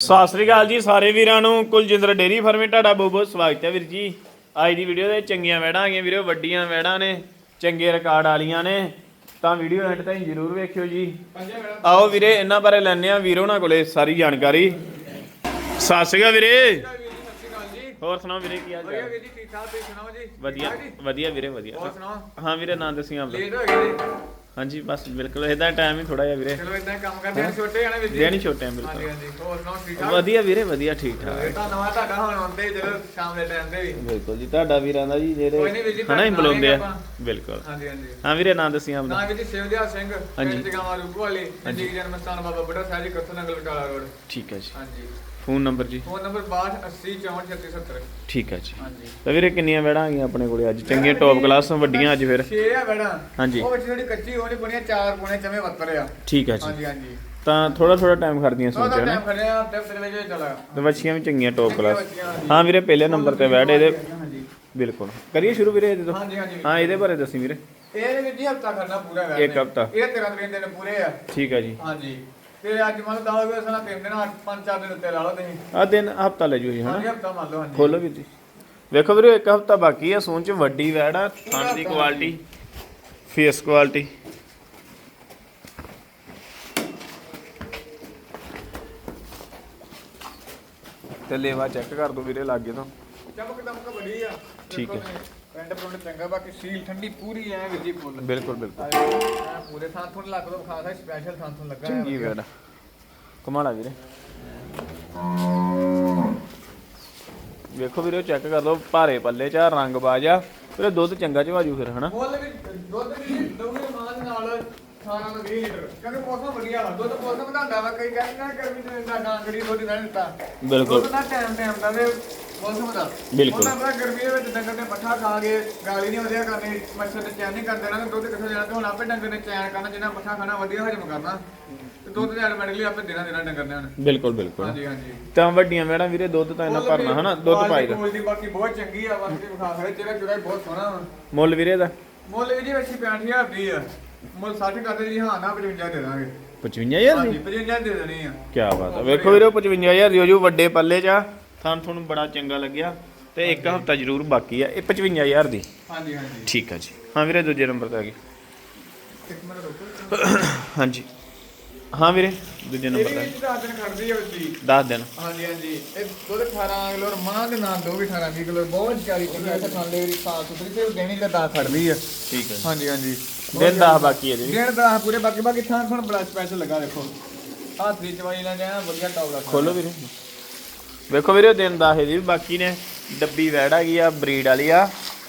ਸਤਿ ਸ੍ਰੀ ਅਕਾਲ ਜੀ ਸਾਰੇ ਵੀਰਾਂ ਨੂੰ। ਕੁਲਜਿੰਦਰ ਡੇਰੀ ਫਾਰਮੇ ਤੁਹਾਡਾ ਬਹੁਤ ਬਹੁਤ ਸਵਾਗਤ ਹੈ ਵੀਰ ਜੀ। ਅੱਜ ਦੀ ਵੀਡੀਓ ਦੇ ਚੰਗੀਆਂ ਵੈੜਾਂ ਆ ਗਈਆਂ ਵੀਰੋ ਵੱਡੀਆਂ ਵੈੜਾਂ ਨੇ ਚੰਗੇ ਰਿਕਾਰਡ ਵਾਲੀਆਂ ਨੇ। ਤਾਂ ਵੀਡੀਓ ਐਂਡ ਤਾਈਂ ਜਰੂਰ ਵੇਖਿਓ ਜੀ। ਆਓ ਵੀਰੇ ਇਹਨਾਂ ਬਾਰੇ ਲੈਣੇ ਆ ਵੀਰੋ ਨਾਲ ਕੋਲੇ ਸਾਰੀ ਜਾਣਕਾਰੀ। ਸਤਿ ਸ੍ਰੀ ਅਕਾਲ ਵੀਰੇ। ਹੋਰ ਸੁਣਾਓ ਵੀਰੇ ਕੀ ਹਾਲ ਵਧੀਆ ਚਾਲ ਵੀਰ ਜੀ ਠੀਕ ਠਾਕ ਤੁਸੀਂ ਸੁਣਾਓ ਜੀ? ਵਧੀਆ? ਵਧੀਆ ਵੀਰੇ ਵਧੀਆ। ਹੋਰ ਸੁਣਾਓ? ਹਾਂ ਵੀਰੇ ਨਾਂ ਦੱਸੀ ਆਪ ਲੇਟ ਹੋ ਗਏ ਜੀ। ਹਾਂਜੀ ਬਸ ਬਿਲਕੁਲ ਇਹਦਾ ਟਾਈਮ ਹੀ ਥੋੜਾ ਜਿਹਾ ਵੀਰੇ। ਚਲੋ ਇਦਾਂ ਕੰਮ ਕਰਦੇ ਹਾਂ ਛੋਟੇ ਆਣੇ ਵੀਰ ਜੀ ਦਿਨ ਹੀ ਛੋਟੇ ਆ ਹਾਂਜੀ ਬਿਲਕੁਲ ਹਾਂਜੀ ਹੋਰ ਸੁਣਾਓ ਠੀਕ ਠਾਕ? ਵਧੀਆ ਵੀਰੇ ਵਧੀਆ ਠੀਕ ਠਾਕ। ਧੰਨਵਾਦ ਤੁਹਾਡਾ ਹੁਣ ਆਉਂਦੇ ਜਦੋਂ ਸ਼ਾਮ ਦੇ ਟਾਈਮ ਤੇ ਵੀ। ਬਿਲਕੁਲ ਜੀ ਤੁਹਾਡਾ ਵੀਰਾਂ ਦਾ ਜੀ ਕੋਈ ਨੀ ਵੀਰ ਜੀ, ਜਿਹੜੇ ਹਨਾ ਹੀ ਬੁਲਾਉਂਦੇ ਹੀ ਆ। ਬਿਲਕੁਲ। ਹਾਂਜੀ ਹਾਂਜੀ। ਹਾਂ ਵੀਰੇ ਨਾਂ ਦੱਸੀ ਆਪ ਨਾ ਵੀਰ ਜੀ ਸਿੰਘ ਹਾਂਜੀ। ਪਿੰਡ ਜਗਾਵਾ ਰੂਪੋ ਵਾਲੀ ਜੀ ਜਨਮ ਸਥਾਨ ਬਾਬਾ ਬੁੱਢਾ ਸਾਹਿਬ ਜੀ ਕੱਥੋਂ ਨਗਰ ਰੋਡ। ਠੀਕ ਹੈ ਜੀ। ਹਾਂਜੀ। ਫੋਨ ਨੰਬਰ ਜੀ? ਫੋਨ ਨੰਬਰ 6280643670 ਠੀਕ ਹੈ ਜੀ। ਹਾਂਜੀ। ਤਾਂ ਵੀਰੇ ਕਿੰਨੀਆਂ ਵੈੜਾਂ ਆ ਗਈਆਂ ਆਪਣੇ ਕੋਲੇ ਅੱਜ? ਚੰਗੀਆਂ ਟੌਪ ਕਲਾਸ ਵੱਡੀਆਂ ਅੱਜ ਫਿਰ। ਛੇ ਆ ਬੜਾ ਹਾਂਜੀ। ਉਹ ਵਿੱਚ ਜਿਹੜੀ ਕੱਚੀ ਹੋਣੀ ਬਣੀਆਂ ਚਾਰ ਪੁਣੇ ਚਵੇਂ ਵੱਤਰ ਆ। ਠੀਕ ਹੈ ਜੀ। ਹਾਂਜੀ ਹਾਂਜੀ। ਤਾਂ ਥੋੜਾ ਥੋੜਾ ਟਾਈਮ ਖੜਦੀਆਂ ਉਹਦਾ ਸੋਚਿਆ ਨਾ। ਟਾਈਮ ਖੜਿਆ ਤੇ ਵਿੱਚ ਵੱਛੀਆਂ ਵੀ ਚੰਗੀਆਂ ਟੌਪ ਕਲਾਸ। ਹਾਂ ਵੀਰੇ ਪਹਿਲੇ ਨੰਬਰ ਤੇ ਵੈੜ ਇਹਦੇ। ਬਿਲਕੁਲ। ਕਰੀਏ ਸ਼ੁਰੂ ਵੀਰੇ ਇਹਦੇ ਤੋਂ? ਹਾਂਜੀ ਹਾਂਜੀ। ਹਾਂ ਇਹਦੇ ਬਾਰੇ ਦੱਸੀ ਵੀਰੇ। ਇਹ ਵੀ ਜੀ ਹਫਤਾ ਕਰਨਾ ਪੂਰਾ ਹੈ ਇੱਕ ਹਫ਼ਤਾ। ਇਹ 13 ਦਿਨ ਦਿਨ ਪੂਰੇ ਆ। ਠੀਕ ਹੈ ਜੀ। ਹਾਂਜੀ। ਤੇ ਅੱਜ ਮੰਨ 10 ਵਜੇ ਸਨਾ ਤਿੰਨ ਦਿਨ 8 5 4 ਦਿਨ ਉੱਤੇ ਲਾ ਲਓ ਤੁਸੀਂ। ਆ ਦਿਨ ਹਫਤਾ ਲੈ ਜੂ ਜੀ ਹਨਾ? ਹਾਂਜੀ ਹਫਤਾ ਮੰਨ ਲਓ ਹਾਂਜੀ। ਖੋਲੋ ਵੀਰ ਜੀ। ਵੇਖੋ ਵੀਰੇ ਇੱਕ ਹਫਤਾ ਬਾਕੀ ਆ ਸੂਨ ਚ ਵੱਡੀ ਵੈੜ ਆ ਥਣ ਦੀ ਕੁਆਲਿਟੀ ਫੇਸ ਕੁਆਲਿਟੀ ਤੇ ਲੇਵਾ ਚੈੱਕ ਕਰ ਦੋ ਵੀਰੇ ਲਾਗੇ ਤੋਂ ਚਮਕ ਦਮਕ ਬੜੀ ਆ। ਠੀਕ ਹੈ। ਪੈਂਟ ਪੁੰਡ ਚੰਗਾ ਬਾਕੀ ਸੀਲ ਠੰਡੀ ਪੂਰੀ ਐ ਵੀਰ ਜੀ ਫੁੱਲ। ਬਿਲਕੁਲ ਬਿਲਕੁਲ। ਐ ਪੂਰੇ ਥਾਂ ਥੁਣ ਲੱਗ ਦੋ ਖਾਸਾ ਸਪੈਸ਼ਲ ਥਾਂ ਥੁਣ ਲੱਗਾ ਚੰਗੀ ਵੈੜ ਕਮਾਲਾ ਵੀਰੇ। ਵੇਖੋ ਵੀਰੇ ਚੈੱਕ ਕਰ ਲਓ ਭਾਰੇ ਪੱਲੇ ਚ ਆ ਰੰਗ ਬਾਜ ਵੀਰੇ ਦੁੱਧ ਚੰਗਾ ਚਵਾਜੂ ਫਿਰ ਹਨਾ? ਮੁੱਲ ਵੀ ਦੁੱਧ ਵੀ ਦੋਗੇ ਮਾਂ ਦੇ ਨਾਲ 18 ਤੋਂ 20 ਲੀਟਰ। ਕਿਉਂਕਿ ਮੌਸਮ ਵਧੀਆ ਵਾ ਦੁੱਧ ਮੌਸਮ ਵਧਾਉਂਦਾ ਵਾ ਕਈ ਕਹਿੰਦੇ ਨਾ ਗਰਮੀ ਦੇ ਦਿਨਾਂ ਨਾ ਗੜੀ ਦੁੱਧ ਨਹੀਂ ਦਿੱਤਾ। ਬਿਲਕੁਲ। ਦੁੱਧ ਦਾ ਟਾਈਮ ਟਾਈਮ ਦਾ ਤੇ ਮੌਸਮ ਦਾ ਬਿਲਕੁਲ। ਉਹਨਾਂ ਦਾ ਗਰਮੀ ਦੇ ਵਿੱਚ ਡੰਗਰ ਨੇ ਪੱਠਾ ਖਾ ਕੇ ਗਾਲੀ ਨਹੀਂ ਵਧੀਆ ਕਰਨੀ ਮੱਛਰ ਨੇ ਚੈਨ ਨਹੀਂ ਕਰਦੇ ਨਾ ਦੁੱਧ ਕਿੱਥੇ ਜਾਣਾ ਤੇ ਹੁਣ ਆਪੇ ਡੰਗਰ ਨੇ ਚੈਨ ਕਰਨਾ ਜਿੰਨਾ ਪੱਠਾ ਖਾਣਾ ਵਧੀਆ ਹਜਮ ਕਰਨਾ। ਤੇ ਦੁੱਧ ਦੇ ਆਟੋਮੈਟਿਕਲੀ ਆਪੇ ਦੇਣਾ ਦੇਣਾ ਡੰਗਰ ਨੇ ਹੁਣ। ਬਿਲਕੁਲ ਬਿਲਕੁਲ। ਹਾਂਜੀ ਹਾਂਜੀ। ਤਾਂ ਵੱਡੀਆਂ ਵੈੜਾਂ ਵੀਰੇ ਦੁੱਧ ਤਾਂ ਇਹਨਾਂ ਭਰਨਾ ਹਨਾ ਦੁੱਧ ਪਾਏਗਾ ਕੁਆਲਿਟੀ ਬਾਕੀ ਬਹੁਤ ਚੰਗੀ ਆ ਬਾਕੀ ਵਿਖਾ ਖੜੇ ਤੇਰਾ ਚੁਰਾ ਬਹੁਤ ਸੋਹਣਾ ਵਾ। ਮੁੱਲ ਵੀਰੇ ਦਾ? ਮੁੱਲ ਵੀ ਜੀ ਅੱਛੀ 65000 ਦੀ ਆ। ਮੁੱਲ 60 ਕਰਦੇ ਜੀ ਹਾਂ ਨਾ 55 ਦੇ ਦਾਂਗੇ। 55000 ਹਾਂਜੀ ਦੀ? 55 ਦੇ ਦੇਣੀ ਆ। ਕੀ ਬਾਤ ਹੈ ਵੇਖੋ ਵੀਰੇ 55000 ਦੀ ਹੋ ਜੂ ਵੱਡੇ ਪੱਲੇ ਚ ਆ। ਤੁਹਾਨੂੰ ਤੁਹਾਨੂੰ ਬੜਾ ਚੰਗਾ ਲੱਗਿਆ ਤੇ ਇੱਕ ਹਫਤਾ ਜ਼ਰੂਰ ਬਾਕੀ ਆ ਇਹ 55000 ਦੀ। ਹਾਂਜੀ ਹਾਂਜੀ। ਠੀਕ ਆ ਜੀ। ਹਾਂ ਵੀਰੇ ਦੂਜੇ ਨੰਬਰ ਤੇ ਆ ਗਈ। ਇੱਕ ਮਿੰਟ ਰੁਕੋ। ਹਾਂਜੀ। ਹਾਂ ਵੀਰੇ ਦੂਜੇ ਨੰਬਰ ਤੇ ਵਿੱਚ ਰਾਤ ਦਿਨ ਖੜਦੀ ਆ ਬੱਚੀ। 10 ਦਿਨ। ਹਾਂਜੀ ਹਾਂਜੀ। ਇਹ ਦੁੱਧ 18 ਕਿਲੋ ਮਾਂ ਦੇ ਨਾਲ ਦੋ ਵੀ 18 ਕਿਲੋ। ਬਹੁਤ ਜ਼ਿਆਦਾ ਚੰਗੀ ਇੱਥੇ ਖਾਂਦੇ ਵੀ ਸਾਫ਼ ਸੁਥਰੀ ਤੇ ਦੇਣੀ ਤੇ ਦਾ ਖੜਦੀ ਆ। ਠੀਕ ਹੈ ਹਾਂਜੀ ਹਾਂਜੀ। ਦਿਨ 10 ਬਾਕੀ ਇਹਦੇ ਵੀ। ਦਿਨ ਦਾ ਪੂਰੇ ਬਾਕੀ ਬਾਕੀ ਥਾਂ ਥਾਂ ਬੜਾ ਸਪੈਸ਼ਲ ਲੱਗਾ ਦੇਖੋ। ਹੱਥ ਦੀ ਚਵਾਈ ਨਾਲ ਜਾਣਾ ਵਧੀਆ ਟੌਪ ਦਾ ਖੋਲੋ ਵੀਰੇ। ਵੇਖੋ ਵੀਰੇ ਦਿਨ ਦਾ ਇਹਦੀ ਵੀ ਬਾਕੀ ਨੇ, ਡੱਬੀ ਵੈੜ ਹੈਗੀ ਆ, ਬਰੀਡ ਵਾਲੀ ਆ,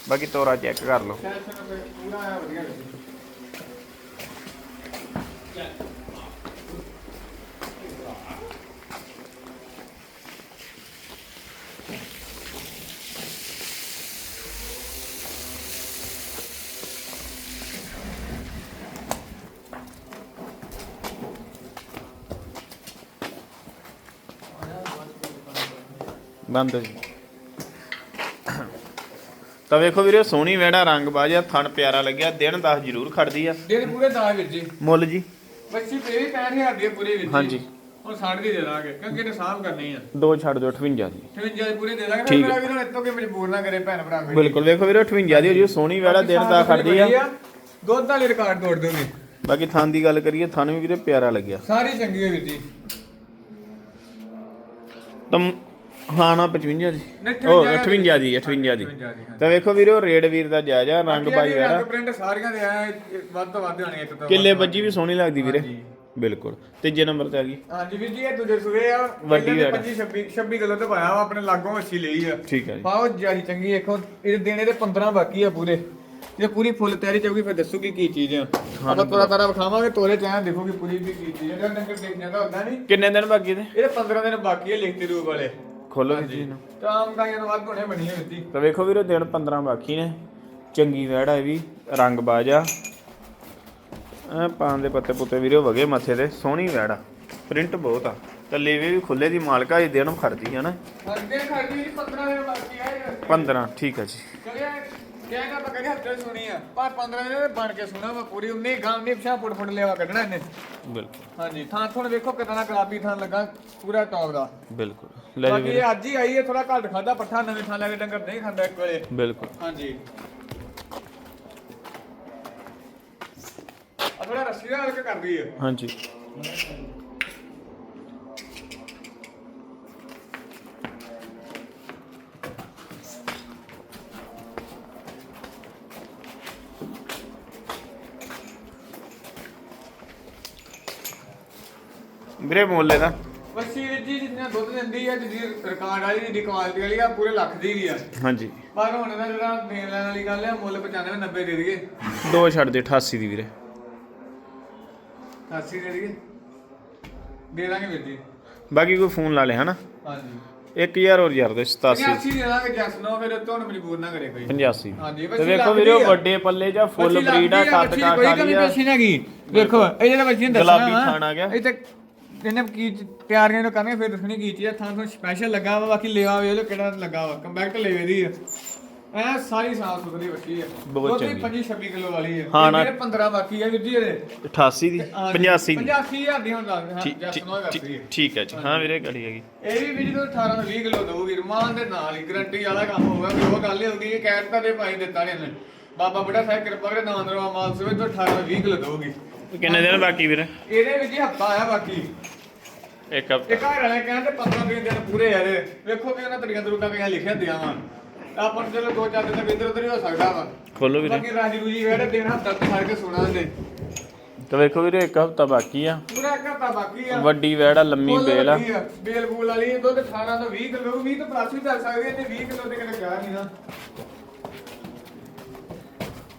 ਬਾਕੀ ਤੋਰਾ ਚੈੱਕ ਕਰ ਲਓ। ਬੰਦ ਜੀ। ਤਾਂ ਵੇਖੋ ਵੀਰੇ ਸੋਹਣੀ ਵੈੜਾ ਰੰਗ ਬਾਜਾ ਥਣ ਪਿਆਰਾ ਲੱਗਿਆ ਦਿਨ 10 ਜ਼ਰੂਰ ਖੜਦੀ ਆ। ਦਿਨ ਪੂਰੇ ਦਾ ਵੀਰ ਜੀ। ਮੁੱਲ ਜੀ। ਬੱਚੀ ਤੇ ਵੀ 65000 ਦੀ ਆ ਪੂਰੀ ਵੀਰ ਜੀ। ਹਾਂਜੀ। ਹੁਣ 60 ਦੀ ਦੇ ਦਾਂਗੇ ਕਿਉਂਕਿ ਇਹਨੇ ਸਾਫ਼ ਕਰਨੀ ਆ। ਦੋ ਛੱਡ ਦਿਓ 58 ਦੀ। 58 ਦੀ ਪੂਰੀ ਦੇ ਦਾਂਗੇ। ਮੇਰਾ ਵੀਰ ਹੁਣ ਇਤੋਂ ਕਿ ਮਜਬੂਰ ਨਾ ਕਰੇ ਭੈਣ ਭਰਾ ਕੋਈ ਬਿਲਕੁਲ ਵੇਖੋ ਵੀਰੇ 58 ਦੀ ਹੋ ਜੀ ਸੋਹਣੀ ਵੈੜਾ ਦਿਨ 10 ਖੜਦੀ ਆ। ਦੁੱਧ ਵਾਲੀ ਰਿਕਾਰਡ ਤੋੜ ਦੋਗੇ। ਬਾਕੀ ਥਣ ਦੀ ਗੱਲ ਕਰੀਏ ਥਣ ਵੀ ਵੀਰੇ ਪਿਆਰਾ ਲੱਗਿਆ। ਸਾਰੀ ਚੰਗੀ ਹੈ ਵੀਰ ਜੀ। ਤਾਂ ਹਾਂ ਨਾ 55 ਦੀ ਨਹੀਂ, ਉਹ 58 58 ਦੀ 58 ਦੀ। 58 ਦੀ, ਹਾਂਜੀ। ਤਾਂ ਵੇਖੋ ਵੀਰੇ ਰੇਡ ਵੀਰ ਦਾ ਜਾਇਜ਼ ਰੰਗ ਬਾਈ ਵੈੜਾ ਪ੍ਰਿੰਟ ਸਾਰੀਆਂ ਦੇ ਆ ਵੱਧ ਤੋਂ ਵੱਧ ਹੋਣੀ ਇੱਕ ਤੋਂ ਕਿੱਲੇ ਵੱਜੀ ਵੀ ਸੋਹਣੀ ਲੱਗਦੀ ਵੀਰੇ। ਬਿਲਕੁਲ। ਤੀਜੇ ਨੰਬਰ ਤੇ ਆ ਗਈ। ਹਾਂਜੀ ਵੀਰ ਜੀ ਇਹ ਦੂਜੇ ਸੂਏ ਆ। ਵੱਡੀ ਵੈੜ। 25 26 26 ਕਿਲੋ ਤੇ ਪਾਇਆ ਆਪਣੇ ਲਾਗੋਂ ਅੱਛੀ ਲਈ ਆ। ਠੀਕ ਹੈ ਜੀ। ਪਾਓ ਜਾਈ ਚੰਗੀ ਦੇਖੋ ਇਹਦੇ ਦੇਣੇ ਦੇ 15 ਬਾਕੀ ਆ ਪੂਰੇ। ਜੇ ਪੂਰੀ ਫੁੱਲ ਤਿਆਰੀ ਚਾਹੂਗੀ ਫਿਰ ਦੱਸੂਗੀ ਕੀ ਚੀਜ਼ ਆ। ਆਪਾਂ ਤੋਰਾ ਤਾਰਾ ਵਿਖਾਵਾਂਗੇ ਤੋਰੇ ਚ ਐਂ ਦੇਖੋਗੇ ਪੂਰੀ ਵੀ ਕੀ ਚੀਜ਼ ਆ। ਡੰਗਰ ਦੇਖ ਜਾਂਦਾ ਹੁੰਦਾ ਨਹੀਂ ਕਿੰਨੇ ਦਿਨ ਬਾਕੀ ਨੇ ਇਹਦੇ 15 ਦਿਨ ਬਾਕੀ ਆ ਲਿਖਤੀ ਰੂਪ ਵਾਲੇ। ਖੋਲੋ ਵੀਰ ਜੀ ਨੂੰ ਆਮ ਗਾਈਆਂ ਤੋਂ ਵੱਧ ਹੋਣੇ ਬਣੀ ਹੋਈ ਸੀ। ਤਾਂ ਵੇਖੋ ਵੀਰੇ ਦਿਨ 15 ਬਾਕੀ ਨੇ। ਚੰਗੀ ਵੈੜ ਹੈ ਵੀ ਰੰਗ ਬਾਜਾ। ਐ ਪਾਨ ਦੇ ਪੱਤੇ ਪੁੱਤੇ ਵੀਰੇ ਵਗੇ ਮੱਥੇ ਤੇ ਸੋਹਣੀ ਵੈੜ ਆ ਪ੍ਰਿੰਟ ਬਹੁਤ ਆ। ਤਾਂ ਲੇਵੇ ਵੀ ਖੁੱਲੇ ਦੀ ਮਾਲਕਾ ਇਹ ਦਿਨ ਖੜਦੀ ਹੈ ਨਾ। ਅੱਗੇ ਖੜੀ ਜੀ 15 ਦਿਨ ਬਾਕੀ ਆ ਇਹ। 15 ਠੀਕ ਹੈ ਜੀ। ਕਹਿੰਦਾ ਆਪਾਂ ਕਹਿੰਦੇ ਹੱਥੇ ਸੁਣੀ ਆ? ਪਰ 15 ਦਿਨ ਦੇ ਬਣ ਕੇ ਸੁਣਾ ਵਾ ਪੂਰੀ ਉਨੀ ਗਾਂ ਨਹੀਂ ਪਿਛਾ ਫੁੱਟ ਫੁੱਟ ਲਿਆਵਾ ਕੱਢਣਾ ਇਹਨੇ। ਬਿਲਕੁਲ। ਹਾਂਜੀ ਥਾਂ ਥੋਣ ਵੇਖੋ ਕਿਤਨਾ ਗੁਲਾਬੀ ਥਾਂ ਲੱਗਾ ਪੂਰਾ ਟੌਪ ਦਾ। ਬਿਲਕੁਲ। ਲੈ ਜੀ ਬਾਕੀ ਇਹ ਅੱਜ ਹੀ ਆਈ ਹੈ ਥੋੜਾ ਘੱਟ ਖਾਦਾ ਪੱਠਾ ਨਵੇਂ ਥਾਂ ਲੈ ਕੇ ਡੰਗਰ ਨਹੀਂ ਖਾਂਦਾ ਇੱਕ ਵੇਲੇ। ਬਿਲਕੁਲ। ਹਾਂਜੀ। ਆ ਥੋੜਾ ਰੱਸੀ ਦਾ ਹਲਕਾ ਕਰਦੀ ਹੈ ਹਾਂਜੀ। ਵੀਰੇ ਮੁੱਲ ਇਹਦਾ ਵੱਛੀ ਵੀਰ ਜੀ ਜਿੰਨਾ ਦੁੱਧ ਦਿੰਦੀ ਹੈ ਜਿਹਦੀ ਰਿਕਾਰਡ ਵਾਲੀ ਜਿਹਦੀ ਕੁਆਲਿਟੀ ਵਾਲੀ ਆ ਪੂਰੇ ਲੱਖ ਦੀ ਵੀ ਆ। ਹਾਂਜੀ। ਪਰ ਹੁਣ ਇਹਦਾ ਜਿਹੜਾ ਦੇਣ ਲੈਣ ਵਾਲੀ ਗੱਲ ਹੈ ਮੁੱਲ 95 90 ਦੇ ਦਈਏ। ਦੋ ਛੱਡ ਦੇ 88 ਦੀ ਵੀਰੇ। 80 ਦੇ ਦਈਏ। ਦੇ ਦਾਂਗੇ ਵੀਰ ਜੀ। ਬਾਕੀ ਕੋਈ ਫੋਨ ਲਾ ਲੈ ਹਨਾ? ਹਾਂਜੀ। 1000 ਹੋਰ ਯਾਰ ਦੇ 87 85 ਦੇ ਦਾਂਗੇ ਜਸ ਨੋ ਫਿਰ ਤੁਹਾਨੂੰ ਮਜਬੂਰ ਨਾ ਕਰੇ ਕੋਈ। 85 ਹਾਂਜੀ, ਤੇ ਵੇਖੋ ਵੀਰੇ ਆ। ਵੱਡੇ ਪੱਲੇ ਜਾਂ ਫੁੱਲ ਬਰੀਡ ਆ ਕੱਦ ਬੱਚੀ ਕਾਠ ਕੋਈ ਵਾਲੀ ਕਮੀ ਆ। ਪੇਸ਼ੀ ਨਾ ਗਈ ਵੇਖੋ ਇਹ ਜਿਹੜਾ ਬੱਚੀ ਨੇ ਦੱਸਣਾ ਗੁਲਾਬੀ ਥਣ ਆ ਗਿਆ। ਇਹ ਤੇ ਇਹਨੇ ਕੀ ਤਿਆਰੀਆਂ ਨੂੰ ਕਰਨੀਆਂ ਫਿਰ ਦੱਸਣੀ ਕੀ ਚੀਜ਼ ਆ। ਥਾਂ ਤੋਂ ਸਪੈਸ਼ਲ ਲੱਗਾ ਵਾ ਬਾਕੀ ਲੇਵਾ ਵੇਖ ਲਓ ਕਿਹੜਾ ਲੱਗਾ ਵਾ। ਕੰਪੈਕਟ ਲੇਵੇ ਦੀ ਆ। ਐ ਸਾਰੀ ਸਾਫ਼ ਸੁਥਰੀ ਬੱਚੀ ਆ। ਬਹੁਤ ਚੰਗੀ। 25 26 ਕਿਲੋ ਵਾਲੀ ਹੈ ਹਾਂ ਨਾ। ਮੇਰੇ 15 ਬਾਕੀ ਆ ਵੀਰ ਜੀ ਇਹਦੇ। 88 ਦੀ 85 ਦੀ। 85000 ਦੀ ਹੁਣ ਹਾਂ ਠੀਕ- ਹੈ ਠੀਕ ਹੈ ਜੀ। ਹਾਂ ਵੀਰੇ ਘੜੀ ਹੈਗੀ ਇਹ ਵੀ ਵੀਰ ਤੋਂ 18 ਤੋਂ 20 ਕਿਲੋ ਦਊ ਵੀਰ ਮਾਨ ਦੇ ਨਾਲ ਹੀ ਗਰੰਟੀ ਵਾਲਾ ਕੰਮ ਹੋਊਗਾ। ਵੀ ਉਹ ਗੱਲ ਹੀ ਹੋਊਗੀ ਇਹ ਕਹਿਤਾ ਦੇ ਭਾਈ ਦਿੱਤਾ ਨੇ ਬਾਬਾ ਬੁੱਢਾ ਸਾਹਿਬ ਕਿਰਪਾ ਕਰੇ ਨਾਮ ਦਰਵਾ ਮਾਲ ਸਵੇ ਤੋਂ 18 ਤੋਂ 20 ਕਿਲੋ ਦਊਗੀ। ਕਿੰਨੇ ਦਿਨ ਬਾਕੀ ਵੀਰੇ? ਇਹਦੇ ਵਿੱਚ ਹੀ ਹਫਤਾ ਆਇਆ ਬਾਕੀ। ਇੱਕ ਹਫ਼ਤਾ। ਇਹ ਘਰ ਵਾਲੇ ਕਹਿੰਦੇ 15 ਦਿਨ ਦਿਨ ਪੂਰੇ ਆ ਇਹਦੇ। ਵੇਖੋ ਕਿ ਉਹਨਾਂ ਤਰੀਕਾਂ ਤਰੂਕਾਂ ਕਈਆਂ ਲਿਖਿਆ ਦਿਆਂ ਵਾ। ਆਪਾਂ ਨੂੰ ਚਲੋ ਦੋ ਚਾਰ ਦਿਨ ਤੱਕ ਇੱਧਰ ਉੱਧਰ ਹੀ ਹੋ ਸਕਦਾ ਵਾ। ਖੋਲੋ ਵੀਰੇ। ਬਾਕੀ ਰਾਜੀ ਰੂਜੀ ਵੇੜੇ ਦਿਨ ਹਫਤਾ ਤੇ ਫੜ ਕੇ ਸੁਣਾ ਦੇ ਤੇ ਵੇਖੋ ਵੀਰੇ ਇੱਕ ਹਫ਼ਤਾ ਬਾਕੀ ਆ। ਪੂਰਾ ਇੱਕ ਹਫਤਾ ਬਾਕੀ ਆ। ਵੱਡੀ ਵੈੜਾ ਲੰਮੀ ਬੇਲ ਆ। ਬੇਲ ਬੂਲ ਵਾਲੀ ਦੁੱਧ 18 ਤੋਂ 20 ਕਿਲੋ 20 ਤੋਂ ਪਲੱਸ ਵੀ ਚੱਲ ਸਕਦੀ ਹੈ ਤੇ 20 ਕਿਲੋ ਤੇ ਕਿਤੇ ਕਿਹਾ ਨਹੀਂ ਨਾ।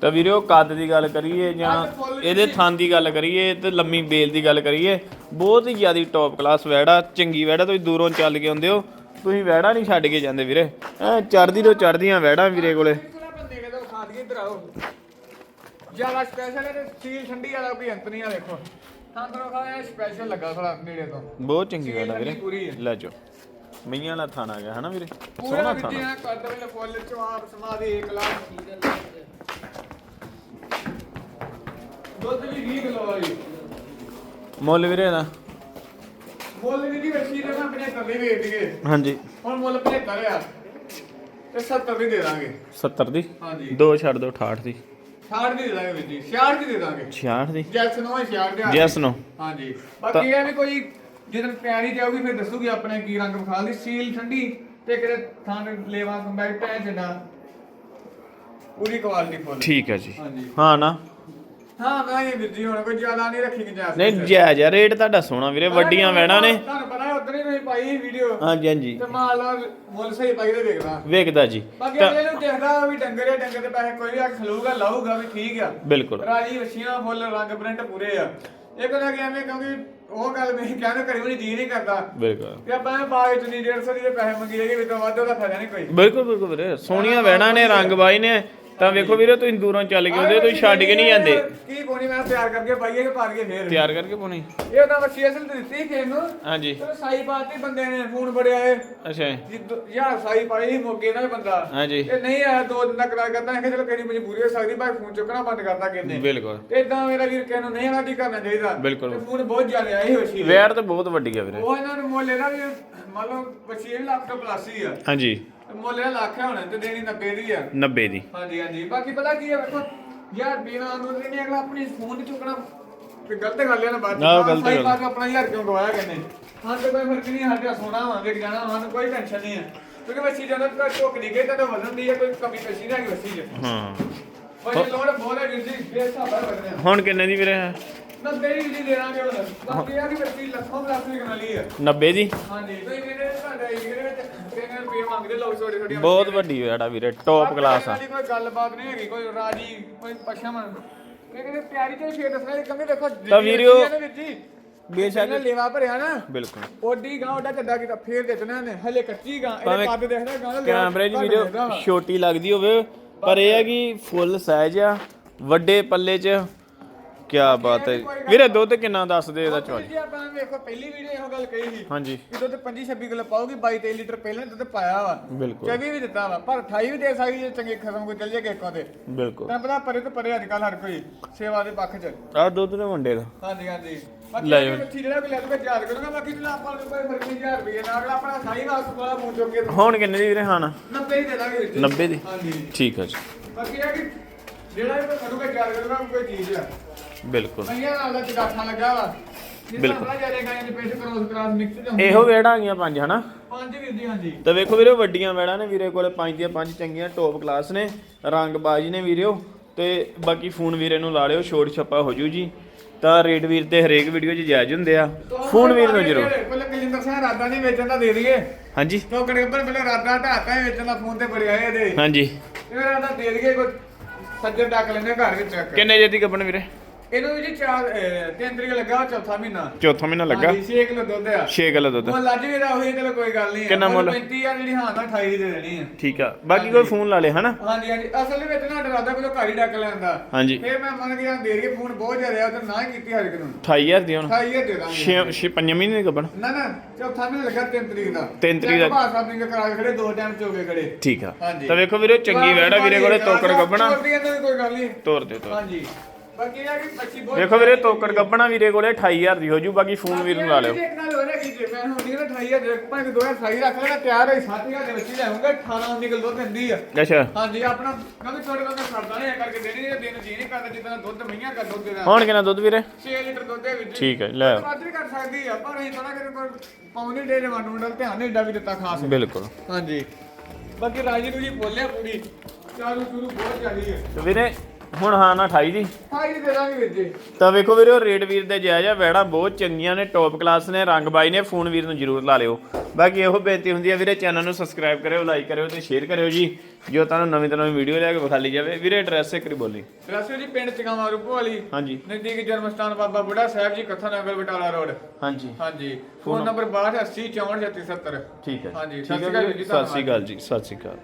ਤਾਂ ਵੀਰੇ ਉਹ ਕੱਦ ਦੀ ਗੱਲ ਕਰੀਏ ਜਾਂ ਇਹਦੇ ਥਣ ਦੀ ਗੱਲ ਕਰੀਏ ਤੇ ਲੰਮੀ ਬੇਲ ਦੀ ਗੱਲ ਕਰੀਏ ਬਹੁਤ ਹੀ ਜ਼ਿਆਦੀ ਟੌਪ ਕਲਾਸ ਵੈੜਾ ਚੰਗੀ ਵੈੜਾ ਤੁਸੀਂ ਦੂਰੋਂ ਚੱਲ ਕੇ ਆਉਂਦੇ ਹੋ। ਤੁਸੀਂ ਵੈੜਾ ਨਹੀਂ ਛੱਡ ਕੇ ਜਾਂਦੇ ਵੀਰੇ। ਐ ਚੜਦੀ ਤੋਂ ਚੜਦੀਆਂ ਵੈੜਾ ਵੀਰੇ ਕੋਲੇ। ਕਿਹੜਾ ਬੰਦੇ ਕਹਿੰਦਾ ਖਾ ਦਈਏ ਇੱਧਰ ਆਓ। ਜ਼ਿਆਦਾ ਸਪੈਸ਼ਲ ਹੈ ਤੇ ਸੀਲ ਠੰਡੀ ਵਾਲਾ ਕੋਈ ਅੰਤ ਨਹੀਂ ਆ ਦੇਖੋ। ਤਾਂ ਤਰ੍ਹਾਂ ਖਾਇਆ ਸਪੈਸ਼ਲ ਲੱਗਾ ਥੋੜਾ ਨੇੜੇ ਤੋਂ। ਬਹੁਤ ਚੰਗੀ ਠੰਡੀ ਵੀਰੇ। ਪੂਰੀ। ਲੈ ਜਾਓ। ਮਈਆਂ ਵਾਲਾ ਥਾਣਾ ਗਿਆ ਹਨਾ ਵੀਰੇ? ਪੂਰਾ ਸੋਹਣਾ ਵਿੱਚੇ ਥਾਣਾ। ਆ ਕੱਦ ਵੇਲੇ ਫੁੱਲ ਚਵਾਪ ਸਮਾਦੀ 1 ਲੱਖ ਦੁੱਧ ਵੀ 20 ਕਿਲੋ ਵਾਲੀ ਮੁੱਲ ਵੀਰੇ ਦਾ। ਮੁੱਲ ਵੀ ਦੀ ਵੇਚੀ ਦੇ ਮੈਂ ਆਪਣੇ ਕੱਲੇ ਵੇਚ ਦਈਏ। ਹਾਂਜੀ। ਹੁਣ ਮੁੱਲ 75 ਆ। ਤੇ 70 ਵੀ ਦੇ ਦਾਂਗੇ। 70 ਦੀ? ਹਾਂਜੀ। ਦੋ ਛੱਡ ਦਿਓ 68 ਦੀ। 60 ਦੀ ਦੇ ਦਾਂਗੇ ਵੀਰ ਜੀ। 66 ਦੀ ਦੇ ਦਾਂਗੇ। 66 ਦੀ? ਜੈਸ ਨੋ 66 ਦੇ ਜੈਸ ਨੋ। ਹਾਂਜੀ। ਬਾਕੀ ਇਹ ਵੀ ਕੋਈ ਜਦੋਂ ਪਿਆਰੀ ਜਾਊਗੀ ਫਿਰ ਦੱਸੂਗੀ ਆਪਣੇ ਕੀ ਰੰਗ ਵਿਖਾ ਦੀ। ਸੀਲ ਠੰਡੀ ਤੇ ਕਿਤੇ ਥਾਂ ਲੇਵਾ ਕੰਬੈਕਟ ਹੈ ਜਨਾ ਪੂਰੀ ਕੁਆਲਿਟੀ ਫੁੱਲ ਠੀਕ ਹੈ ਜੀ। ਹਾਂ ਨਾ। ਹਾਂ ਮੈਂ ਇਹ ਜੀ ਹੁਣ ਕੋਈ ਜ਼ਿਆਦਾ ਨਹੀਂ ਰੱਖੀ ਗੁੰਜਾਇਸ਼ ਨਹੀਂ ਜਾਇਜ਼ ਆ ਰੇਟ ਤੁਹਾਡਾ ਸੋਹਣਾ ਵੀਰੇ ਵੱਡੀਆਂ ਵੈਣਾ ਨੇ। ਤੁਹਾਨੂੰ ਪਤਾ ਉਧਰ ਹੀ ਨਹੀਂ ਪਾਈ ਵੀਡੀਓ ਹਾਂਜੀ ਹਾਂਜੀ। ਤੇ ਮਾਲ ਦਾ ਮੁੱਲ ਸਹੀ ਪਾਈ ਤੇ ਵੇਖਦਾ। ਵੇਖਦਾ ਜੀ। ਬਾਕੀ ਅਗਲੇ ਨੂੰ ਦੇਖਦਾ ਵੀ ਡੰਗਰ ਹੈ ਡੰਗਰ ਦੇ ਪੈਸੇ ਕੋਈ ਵੀ ਆ ਖਲੂਗਾ ਲਾਊਗਾ ਵੀ ਠੀਕ ਆ। ਬਿਲਕੁਲ। ਰਾਜੀ ਵਛੀਆਂ ਫੁੱਲ ਰੰਗ ਪ੍ਰਿੰਟ ਪੂਰੇ ਆ। ਇਹ ਕਹਿੰਦਾ ਕਿ ਐਵੇਂ ਕਿਉਂਕਿ ਉਹ ਗੱਲ ਮੈਂ ਕਹਿੰਦਾ ਕਰੀ ਵੀ ਜੀ ਨਹੀਂ ਕਰਦਾ। ਬਿਲਕੁਲ। ਤੇ ਆਪਾਂ ਬਾਗ ਚ ਨਹੀਂ 150 ਦੇ ਪੈਸੇ ਮੰਗੀ ਜਾਈਏ ਵੀ ਤਾਂ ਵੱਧ ਉਹਦਾ ਫਾਇਦਾ ਨਹੀਂ ਕੋਈ। ਬਿਲਕੁਲ ਬਿਲਕੁਲ ਵੀਰੇ। ਸੋਹਣੀਆਂ ਵੈਣਾ ਨੇ ਰੰਗ ਬਾਈ ਨੇ। ਤਾਂ ਵੇਖੋ ਵੀਰੇ ਤੁਸੀਂ ਦੂਰੋਂ ਚੱਲ ਕੇ ਆਉਂਦੇ ਹੋ, ਤੁਸੀਂ ਛੱਡ ਕੇ ਨਹੀਂ ਜਾਂਦੇ। ਕੀ ਕੋਣੀ ਮੈਂ ਤਿਆਰ ਕਰਕੇ ਪਾਈਏ ਕਿ ਪਾਰ ਕੇ ਫੇਰ। ਤਿਆਰ ਕਰਕੇ ਪਾਉਣੀ ਇਹ ਤਾਂ ਵਛੀ ਅਸਲ ਤੇ ਦਿੱਤੀ ਕਿ ਨੂੰ। ਹਾਂਜੀ। ਚਲੋ ਸਾਈ ਪਾਤੀ ਬੰਦੇ ਨੇ ਫੋਨ ਬੜਿਆ ਏ ਅੱਛਾ। ਯਾਰ ਸਾਈ ਪਾਈ ਮੋਗੇ ਨਾਲ ਬੰਦਾ। ਹਾਂਜੀ। ਇਹ ਨਹੀਂ ਆਇਆ ਦੋ ਦਿਨ ਦਾ ਕਿਰਾਇਆ ਕਰਦਾ ਕਿ ਚਲੋ ਕਿਹੜੀ ਮਜਬੂਰੀ ਹੋ ਸਕਦੀ ਭਾਈ ਫੋਨ ਚੁੱਕਣਾ ਬੰਦ ਕਰਤਾ ਕਿੰਨੇ ਬਿਲਕੁਲ। ਤੇ ਇਦਾਂ ਮੇਰਾ ਵੀਰ ਕਹਿ ਨੂੰ ਨਹੀਂ ਆਣਾ ਕਰਨਾ ਚਾਹੀਦਾ ਬਿਲਕੁਲ। ਤੇ ਫੋਨ ਬਹੁਤ ਜ਼ਿਆਦਾ ਵਛੀ ਦੇ। ਵੈਰ ਤਾਂ ਬਹੁਤ ਵੱਡੀ ਆ ਵੀਰੇ। ਉਹ ਇਹਨਾਂ ਨੂੰ ਮੁੱਲ ਇਹਦਾ ਵੀ ਮੰਨ ਲਓ 25 ਲੱਖ ਤੋਂ ਪਲੱਸ ਹੀ ਆ। ਹਾਂਜੀ। ਤੇ ਮੁੱਲ ਇਹਦਾ ਲੱਖ ਹੈ ਹੁਣ ਤੇ ਦੇਣੀ 90 ਦੀ ਆ। 90 ਦੀ। ਹਾਂਜੀ ਹਾਂਜੀ। ਬਾਕੀ ਪਤਾ ਕੀ ਹੈ ਵੇਖੋ ਯਾਰ ਬਿਨਾਂ ਨੂੰ ਨਹੀਂ ਅਗਲਾ ਆਪਣੀ ਫੋਨ ਚੁੱਕਣਾ ਤੇ ਗਲਤ ਗੱਲ ਹੈ ਨਾ ਬਾਅਦ ਆਹੋ, ਗਲਤ ਗੱਲ। ਆਪਣਾ ਯਾਰ ਕਿਉਂ ਗਵਾਇਆ ਕਹਿੰਦੇ? ਹਾਂ ਤੇ ਕੋਈ ਫ਼ਰਕ ਨਹੀਂ ਸਾਡੇ ਸੋਨਾ ਵਾ ਵੇਖ ਜਾਣਾ ਸਾਨੂੰ ਕੋਈ ਟੈਨਸ਼ਨ ਨਹੀਂ ਹੈ ਕਿਉਂਕਿ ਬੱਚੀ ਜਦੋਂ ਤੱਕ ਝੁਕ ਨਹੀਂ ਗਈ ਤਾਂ ਵਧਣ ਦੀ ਹੈ ਕੋਈ ਕਮੀ ਪੇਸ਼ੀ ਨਹੀਂ ਹੈਗੀ ਬੱਚੀ 'ਚ। ਹਾਂ। ਬਈ ਲੋੜ ਬਹੁਤ ਹੈ ਜੀ ਬੇ ਹਿਸਾਬ ਨਾਲ ਵਧਣੇ ਹੁਣ ਕਿੰਨੇ ਦੀ ਵੀਰੇ? ਨਾ ਤੇਰੀ ਜੀ ਦੇ ਦਾਂਗੇ ਹੁਣ ਬਾਕੀ ਆ ਦੀ ਬੱਚੀ ਲੱਖੋਂ ਪਲੱਸ ਵੀ ਕਮਾ ਲਈ ਹੈ 90 ਦੀ? ਹਾਂਜੀ ਤੁਸੀਂ ਕਹਿੰਦੇ ਤੁਹਾਡਾ ਇਹਦੇ ਵਿੱਚ ਕਿੰਨੇ ਰੁਪਏ ਮੰਗਦੇ ਲੋਕ ਛੋਟੇ ਛੋਟੇ ਬਹੁਤ ਵੱਡੀ ਵੈੜਾ ਵੀਰੇ ਟੌਪ ਕਲਾਸ ਆ। ਕੋਈ ਗੱਲਬਾਤ ਨਹੀਂ ਹੈਗੀ ਕੋਈ ਰਾਜੀ ਕੋਈ ਪਛਮ ਇਹ ਕਹਿੰਦੇ ਪਿਆਰੀ ਤੇ ਫੇਰ ਦੱਸਣਾ ਇਹ ਕੰਮੀ ਦੇਖੋ ਤਾਂ ਵੀਰਿਓ, ਬੇਸ਼ੱਕ। ਲੇਵਾ ਭਰਿਆ ਨਾ ਬਿਲਕੁਲ। ਓਡੀ ਗਾਂ ਓਡਾ ਚੱਡਾ ਕੀਤਾ ਫੇਰ ਦੇਣਾ ਨੇ ਹਲੇ ਕੱਚੀ ਗਾਂ ਇਹਦੇ ਕੱਦ ਦੇਖਦਾ ਗਾਂ ਦਾ ਕੈਮਰੇ ਘੱਟ ਵੀਡੀਓ। ਛੋਟੀ ਲੱਗਦੀ ਹੋਵੇ ਪਰ ਇਹ ਹੈ ਕਿ ਫੁੱਲ ਸਾਈਜ਼ ਆ ਵੱਡੇ ਪੱਲੇ 'ਚ। ਕੀ ਬਾਤ ਹੈ। ਵੀਰੇ ਦੁੱਧ ਕਿੰਨਾ ਦੱਸਦੇ ਇਹਦਾ ਚੋਲ? ਜੀ ਆਪਾਂ ਵੇਖੋ ਪਹਿਲੀ ਵੀਡੀਓ ਇਹੋ ਗੱਲ ਕਹੀ ਸੀ ਹਾਂਜੀ। ਕਿ ਦੁੱਧ 25 26 ਕਿਲੋ ਪਾਉਗੀ 22 23 ਲੀਟਰ ਪਹਿਲਾਂ ਦੁੱਧ ਪਾਇਆ ਵਾ। ਬਿਲਕੁਲ। 24 ਵੀ ਦਿੱਤਾ ਵਾ ਪਰ 28 ਵੀ ਦੇ ਸਕਦੀ ਜੇ ਚੰਗੇ ਖਸਮ ਕੋਈ ਚੱਲ ਜੇ ਕਿਸਕੋਂ ਤੇ। ਬਿਲਕੁਲ। ਤਾਂ ਪਤਾ ਪਰੇ ਤੋਂ ਪਰੇ ਅੱਜ ਕੱਲ ਹਰ ਕੋਈ ਸੇਵਾ ਦੇ ਪੱਖ 'ਚ। ਆ ਦੁੱਧ ਦੇ ਵੰਡੇ ਦਾ। ਹਾਂਜੀ ਹਾਂਜੀ। ਲੈ ਇਹ ਜਾਓ। ਬੱਚੀ ਜਿਹੜਾ ਵੀ ਲੈ ਲੂਗਾ ਯਾਦ ਕਰੂਗਾ। ਬਾਕੀ ਜਿਹੜਾ ਆਪਾਂ ਨੂੰ ਕੋਈ ਮਰਜ਼ੀ 1000 ਰੁਪਏ ਨਾਲ ਅਗਲਾ ਆਪਣਾ ਸਾਈ ਵਾਸ ਵਾਲਾ ਮੂੰਹ ਚੁੱਕ ਕੇ ਹੁਣ ਕਿੰਨੇ ਦੀ ਵੀਰੇ ਖਾਣਾ? 90 ਹੀ ਦੇ ਦਾਂਗੇ ਵੀਰ ਜੀ। 90 ਦੀ? ਹਾਂਜੀ। ਠੀਕ ਹੈ ਜੀ। ਬਾਕੀ ਇਹ ਕਿ ਜਿਹੜਾ ਵੀ ਕਰੂਗਾ ਯਾਦ ਕਰੂਗਾ ਕੋਈ ਚੀਜ਼ ਆ। ਬਿਲਕੁਲ। ਮਈਆਂ ਨਾਲ ਦਾ ਚਗਾਠਾ ਲੱਗਾ ਵਾ। ਬਿਲਕੁਲ। ਜ਼ਿਆਦਾ ਗਾਇਆਂ ਦੇ ਪੇਟ ਕ੍ਰੋਸ ਕਰਾਸ ਮਿਕਸ ਚ ਇਹੋ ਵੇੜਾ ਆ ਗਈਆਂ ਪੰਜ ਹਨਾ? ਪੰਜ ਵੀਰ ਜੀ ਹਾਂਜੀ। ਤਾਂ ਵੇਖੋ ਵੀਰੇ ਵੱਡੀਆਂ ਵੈੜਾਂ ਨੇ ਵੀਰੇ ਕੋਲੇ ਪੰਜ ਦੀਆਂ ਪੰਜ ਚੰਗੀਆਂ ਟੌਪ ਕਲਾਸ ਨੇ। ਰੰਗ ਬਾਜੀ ਨੇ ਵੀਰਿਓ ਤੇ ਬਾਕੀ ਫੋਨ ਵੀਰੇ ਨੂੰ ਲਾ ਲਿਓ ਛੋਟ ਛੱਪਾ ਹੋ ਜੂ ਜੀ। ਤਾਂ ਰੇਟ ਵੀਰ ਤੇ ਹਰੇਕ ਵੀਡੀਓ 'ਚ ਜਾਇਜ਼ ਹੁੰਦੇ ਆ। ਫੋਨ ਵੀਰ ਨੂੰ ਜਰੂਰ ਪਹਿਲਾਂ ਕਲਿੰਦਰ ਸਿੰਘ ਰਾਦਾ ਨਹੀਂ ਵੇਚਣ ਦਾ ਦੇ ਦਈਏ। ਹਾਂਜੀ। ਟੋਕੜੇ ਉੱਪਰ ਪਹਿਲਾਂ ਰਾਦਾ ਢਾਤਾ ਹੀ ਵੇਚਣ ਦਾ ਫੋਨ ਤੇ ਬੜਿਆ ਇਹਦੇ। ਹਾਂਜੀ। ਇਹ ਰਾਦਾ ਦੇ ਦਈਏ ਕੋਈ ਸੱਜਰ ਡੱਕ ਲੈਂਦੇ ਘਰ ਵਿੱਚ ਚੱਕ ਕਿੰਨੇ ਜੇ ਦੀ ਕੱਪਣ ਵੀਰੇ? ਇਹਨੂੰ ਵੀ ਜੀ ਚਾਰ ਅਹ, ਤਿੰਨ ਤਰੀਕ ਲੱਗਾ ਚੌਥਾ ਮਹੀਨਾ। ਚੌਥਾ ਮਹੀਨਾ ਲੱਗਾ? ਹਾਂਜੀ 6 ਕਿਲੋ ਦੁੱਧ ਆ। 6 ਕਿਲੋ ਦੁੱਧ। ਮੁੱਲ ਅੱਜ ਵੀ ਦਾ ਉਹੀ ਚਲੋ ਕੋਈ ਗੱਲ ਨਹੀਂ ਕਿੰਨਾ ਮੁੱਲ? 35 ਆ ਜਿਹੜੀ ਹਾਂ ਨਾ 28 ਦੇ ਦੇਣੀ ਆ। ਠੀਕ ਆ। ਬਾਕੀ ਕੋਈ ਫੋਨ ਲਾ ਲੇ ਹਨਾ? ਹਾਂਜੀ ਹਾਂਜੀ। ਅਸਲ ਵਿੱਚ ਨਾ ਡਰਾਦਾ ਕੋਈ ਘਰ ਹੀ ਡੱਕ ਲੈਂਦਾ ਹਾਂਜੀ। ਫੇਰ ਮੈਂ ਮੰਨ ਗਿਆ ਦੇ ਰਹੀ ਫੋਨ ਬਹੁਤ ਜ਼ਿਆਦਾ ਆ ਤੇ ਨਾ ਹੀ ਕੀਤੀ ਹਰ ਇੱਕ ਨੂੰ। 28000 ਦੀ ਹੁਣ? 28 ਦੇ ਦਾਂਗੇ। 6 6 5 ਮਹੀਨੇ ਦੀ ਕੱਪਣ ਨਾ ਨਾ ਚੌਥਾ ਮਹੀਨਾ ਲੱਗਾ 3 ਤਰੀਕ ਦਾ। ਤਿੰਨ ਤਰੀਕ ਦਾ। ਸਾਹਿਬ ਨੇ ਕਰਾ ਕੇ ਖੜੇ ਦੋ ਟਾਈਮ ਚੋਗੇ ਖੜੇ। ਠੀਕ ਆ। ਹਾਂਜੀ। ਤਾਂ ਵੇਖੋ ਵੀਰੇ ਚੰਗੀ ਵੈੜ ਆ ਵੀਰੇ ਕੋਲੇ ਤੋਕੜ ਕੋਈ ਗੱਲ ਨਹੀਂ। ਤੋਰ ਦਿਓ ਤੋਰ ਹਾਂਜੀ। ਬਾਕੀ ਆ ਕਿ ਬੱਚੀ ਬਹੁਤ ਵੇਖੋ ਵੀਰੇ ਤੋਕੜ ਕੱਪਣਾ ਵੀਰੇ ਕੋਲੇ 28000 ਦੀ ਹੋ ਜੂ ਬਾਕੀ ਫੋਨ ਵੀਰ ਨੂੰ ਲਾ ਲਿਓ। ਇੱਕ ਨਾਲ ਹੋ ਰਿਹਾ ਕੀ ਜੇ ਮੈਂ ਹੁਣ ਨਹੀਂ 28000 ਦੇ ਭਾਵੇਂ ਕਿ 2028 ਰੱਖ ਲੈਣਾ ਤਿਆਰ ਹੈ 7000 ਦੇ ਵਿੱਚ ਹੀ ਲਿਆਉਂਗਾ 18 19 ਕਿਲੋ ਦੁੱਧ ਦਿੰਦੀ ਆ। ਅੱਛਾ। ਹਾਂਜੀ ਆਪਣਾ ਕਹਿੰਦੇ ਥੋੜੇ ਬੰਦੇ ਸਰਦਾ ਨਹੀਂ ਕਰਕੇ ਦੇਣੀ ਇਹ ਦਿਨ ਜੀ ਨਹੀਂ ਕਰਦਾ ਜਿੱਦਾਂ ਦੁੱਧ ਮਈਆਂ ਕਰ ਦੁੱਧ ਦੇਣਾ। ਹੁਣ ਕਿੰਨਾ ਦੁੱਧ ਵੀਰੇ? 6 ਲੀਟਰ ਦੁੱਧ ਦੇ ਵਿੱਚ। ਠੀਕ ਹੈ ਲੈ ਆਓ। ਵੱਧ ਵੀ ਕਰ ਸਕਦੀ ਆ ਪਰ ਅਸੀਂ ਥੋੜਾ ਕਿ ਪਾਉਣੀ ਡੇ ਜਵਾਨ ਨੂੰ ਧਿਆਨ ਨਹੀਂ ਏਡਾ ਵੀ ਦਿੱਤਾ ਖਾਸ। ਬਿਲਕੁਲ। ਹਾਂਜੀ। ਬਾਕੀ ਰਾਜੀ ਨੂੰ ਜੀ ਬੋਲਿਆ ਪੂਰੀ ਚਾਲੂ ਸ਼ੁਰੂ ਬਹੁਤ ਹੈ ਤੇ ਵੀਰੇ ਹੁਣ ਹਾਂ ਨਾ 28 ਦੀ ਹਾਈ ਦੇ ਦਾਂਗੇ ਵੀਰ ਜੀ। ਤਾਂ ਵੇਖੋ ਵੀਰੇ ਰੇਟ ਵੀਰ ਦੇ ਜਾਇਜ਼ ਆ ਵੈੜਾਂ ਬਹੁਤ ਚੰਗੀਆਂ ਨੇ ਟੌਪ ਕਲਾਸ ਨੇ ਰੰਗ ਬਾਈ ਨੇ ਫੋਨ ਵੀਰ ਨੂੰ ਜਰੂਰ ਲਾ ਲਿਓ। ਬਾਕੀ ਇਹੋ ਬੇਨਤੀ ਹੁੰਦੀ ਆ ਵੀਰੇ ਚੈਨਲ ਨੂੰ ਸਬਸਕ੍ਰਾਈਬ ਕਰਿਓ ਲਾਈਕ ਕਰਿਓ ਤੇ ਸ਼ੇਅਰ ਕਰਿਓ ਜੀ ਜੋ ਤੁਹਾਨੂੰ ਨਵੀਂ ਤੋਂ ਨਵੀਂ ਵੀਡੀਓ ਲੈ ਕੇ ਵਿਖਾਲੀ ਜਾਵੇ। ਵੀਰੇ ਐਡਰੈਸ ਇੱਕ ਵਾਰੀ ਬੋਲੀ। ਰਸੋ ਜੀ ਪਿੰਡ ਚਗਾਵਾ ਰੂਪੋ ਵਾਲੀ। ਹਾਂਜੀ। ਨਜ਼ਦੀਕ ਜਨਮ ਸਥਾਨ ਬਾਬਾ ਬੁੱਢਾ ਸਾਹਿਬ ਜੀ ਕੱਥਾ ਨਗਰ ਬਟਾਲਾ ਰੋਡ। ਹਾਂਜੀ। ਹਾਂਜੀ। ਫੋਨ ਨੰਬਰ 6280 64 3670 ਠੀਕ ਹੈ। ਹਾਂਜੀ, ਸਤਿ ਸ਼੍ਰੀ ਅਕਾਲ ਵੀਰੇ, ਜੀ, ਸਤਿ ਸ਼੍ਰੀ ਅਕਾਲ ਜੀ ਸਤਿ ਸ਼੍ਰੀ ਅਕਾਲ।